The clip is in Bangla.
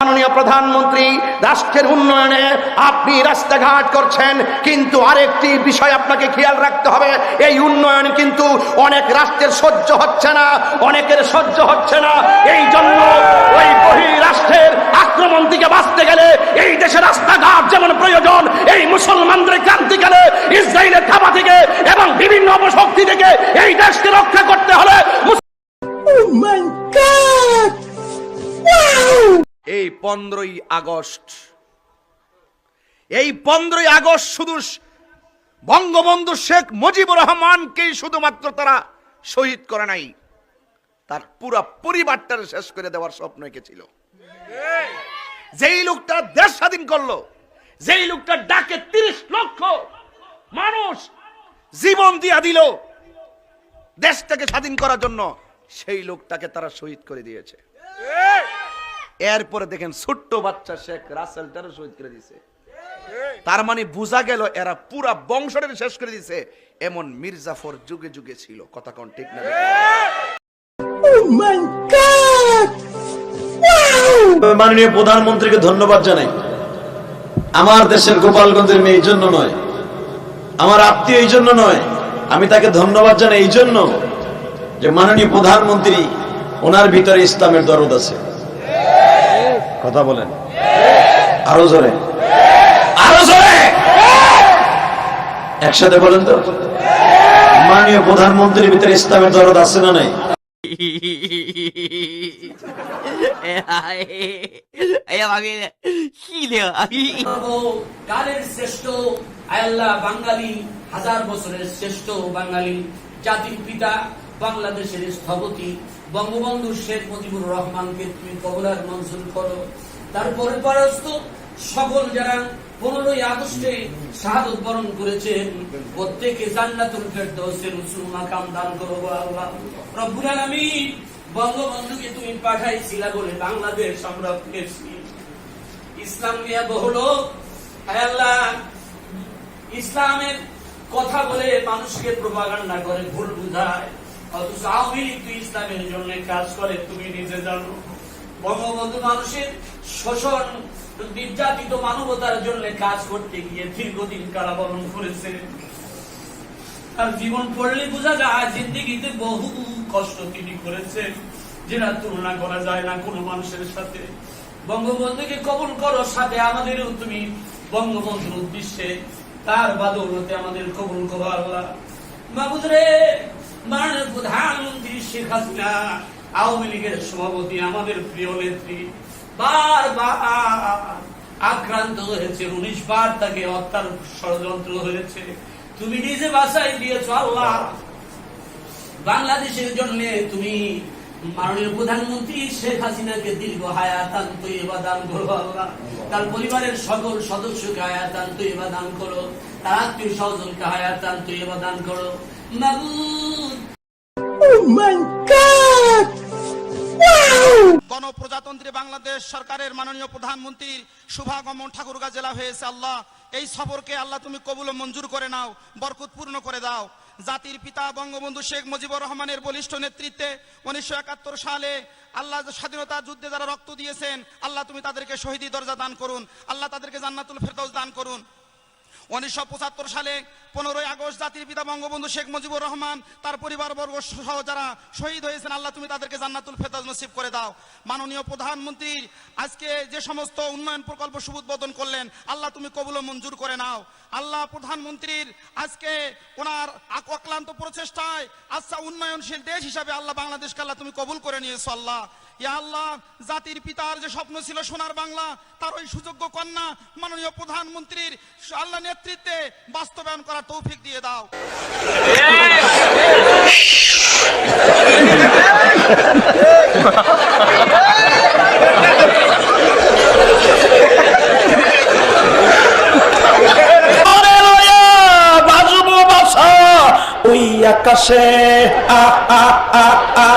মাননীয় প্রধানমন্ত্রী, রাষ্ট্রের উন্নয়নে আপনি রাস্তাঘাট করছেন, কিন্তু আরেকটি বিষয় আপনাকে খেয়াল রাখতে হবে, এই উন্নয়ন কিন্তু অনেক রাষ্ট্রের সহ্য হচ্ছে না, অনেকের সহ্য হচ্ছে না। এই জন্য ওই বহি রাষ্ট্রের আক্রমণ থেকে বাঁচতে গেলে এই দেশে রাস্তাঘাট যেমন প্রয়োজন, এই মুসলমানদের ক্রান্তিকালে ইসরায়েলের থাবা থেকে এবং বিভিন্ন অপশক্তি থেকে এই দেশকে রক্ষা করতে হলে এই পনেরোই আগস্ট। এই পনেরোই আগস্ট শুধু বঙ্গবন্ধু শেখ মুজিবুর রহমানকেই শুধুমাত্র তারা শহীদ করে নাই। তার পুরা পরিবারটার শেষ করে দেওয়ার স্বপ্ন এঁকেছিল যেই লোকটা দেশ স্বাধীন করল, যেই লোকটা ডাকে তিরিশ লক্ষ মানুষ জীবন দিয়া দিল দেশটাকে স্বাধীন করার জন্য, সেই লোকটাকে তারা শহীদ করে দিয়েছে। এরপরে দেখেন ছোট্ট বাচ্চা শেখ রাসেলটারও শহীদ করে দিছে। তার মানে বোঝা গেল এরা পুরা বংশটাকে শেষ করে দিছে। এমন মির্জাফর যুগে যুগে ছিল। কথা কোন ঠিক না? মাননীয় প্রধানমন্ত্রীকে ধন্যবাদ জানাই। আমার দেশের গোপালগঞ্জের মেয়ে এই জন্য নয়। আমার আত্মীয় এই জন্য নয়। আমি তাকে ধন্যবাদ জানাই এই জন্য যে মাননীয় প্রধানমন্ত্রী ওনার ভিতরে ইসলামের দরদ আছে। কথা বলেন। আরও জোরে। আরও জোরে। একসাথে বলেন তো। মাননীয় প্রধানমন্ত্রীর ভিতরে ইসলামের দরদ আছে না নাই? কালের শ্রেষ্ঠ আল্লাহ বাঙালি হাজার বছরের শ্রেষ্ঠ বাঙালি জাতির পিতা বাংলাদেশের স্থপতি বঙ্গবন্ধু শেখ মুজিবুর রহমানকে তুমি কবলার মঞ্জুর করো। তারপরে পরস্ত, সকল যারা পনেরোই আগস্টে শাহাদত বরণ করেছেন, প্রত্যেকে জান্নাতুল ফেরদৌসের উসুল মাকাম দান করো আল্লাহ। রব্বুল আলামিন, বঙ্গবন্ধুকে তুমি পাঠাইছিলা বলে বাংলাদেশ আমরা পেয়েছি ইসলাম নিয়ে বহু লোক, হায় আল্লাহ। ইসলামের কথা বলে মানুষকে প্রপাগান্ডা করে, ভুল বুঝায়। অথচ আওয়ামী লীগ ইসলামের জন্য কাজ করে, তুমি নিজে জানো। বঙ্গবন্ধু মানুষের শোষণ, নির্যাতিত মানবতার জন্য কাজ করতে গিয়ে দীর্ঘদিন কারাবরণ করেছে। আর জীবন পড়লে বোঝা যায়, জিন্দিগিতে বহু কষ্ট তিনি করেছেন যেটা তুলনা করা যায় না কোনো মানুষের সাথে। বঙ্গবন্ধুকে কবুল করো, সাথে আমাদেরও তুমি বঙ্গবন্ধুর উদ্দেশ্যে। তার বাদৌলতে আমাদের কবুল করো আল্লাহ। মাহবুদ রে! মাননীয় প্রধানমন্ত্রী শেখ হাসিনা, আওয়ামী লীগের সভাপতি, আমাদের প্রিয় নেত্রী, বারবার আক্রান্ত হয়েছে, উনিশ বার তাকে হত্যার ষড়যন্ত্র হয়েছে। তুমি নিজে বাসায় দিয়েছ, আল্লাহ। বাংলাদেশের জন্য তুমি মাননীয় প্রধানমন্ত্রী শেখ হাসিনাকে দীর্ঘ হায়াতান তৈবা দান করো, আল্লাহ। তার পরিবারের সকল সদস্যকে হায়াতান তৈবা দান করো। তার আত্মীয় স্বজনকে হায়াতান তৈবা দান করো। মাবুদ গণপ্রজাতন্ত্রী বাংলাদেশ সরকারের মাননীয় প্রধানমন্ত্রীর শুভাগমন ঠাকুরগাঁ জেলা হয়েছে আল্লাহ। এই সফরকে আল্লাহ তুমি কবুল মঞ্জুর করে নাও বরকতপূর্ণ করে দাও। জাতির পিতা বঙ্গবন্ধু শেখ মুজিবুর রহমানের বলিষ্ঠ নেতৃত্বে উনিশশো একাত্তর সালে আল্লাহ স্বাধীনতা যুদ্ধে যারা রক্ত দিয়েছেন আল্লাহ তুমি তাদেরকে শহীদি দরজা দান করুন আল্লাহ তাদেরকে জান্নাতুল ফেরদৌস দান করুন। উনিশশো পঁচাত্তর সালে পনেরোই আগস্ট জাতির পিতা বঙ্গবন্ধু শেখ মুজিবুর রহমান, তার পরিবারবর্গ সহ যারা শহীদ হয়েছেন, আল্লাহ তুমি তাদেরকে জান্নাতুল ফেরদৌস নসিব করে দাও। মাননীয় প্রধানমন্ত্রীর আজকে যে সমস্ত উন্নয়ন প্রকল্প সুবোধবোধন করলেন, আল্লাহ তুমি কবুল মঞ্জুর করে নাও। আল্লাহ প্রধানমন্ত্রীর আজকে ওনার অক্লান্ত প্রচেষ্টায় আচ্ছা উন্নয়নশীল দেশ হিসাবে আল্লাহ বাংলাদেশকে আল্লাহ তুমি কবুল করে নিয়েছো, আল্লাহ। ইয়া আল্লাহ, জাতির পিতার যে স্বপ্ন ছিল সোনার বাংলা, তার ওই সুযোগ্য কন্যা মাননীয় প্রধানমন্ত্রীর আল্লাহ নেতৃত্বে বাস্তবায়ন করার তৌফিক দিয়ে দাও। ওই আকাশে আ আ আ আ।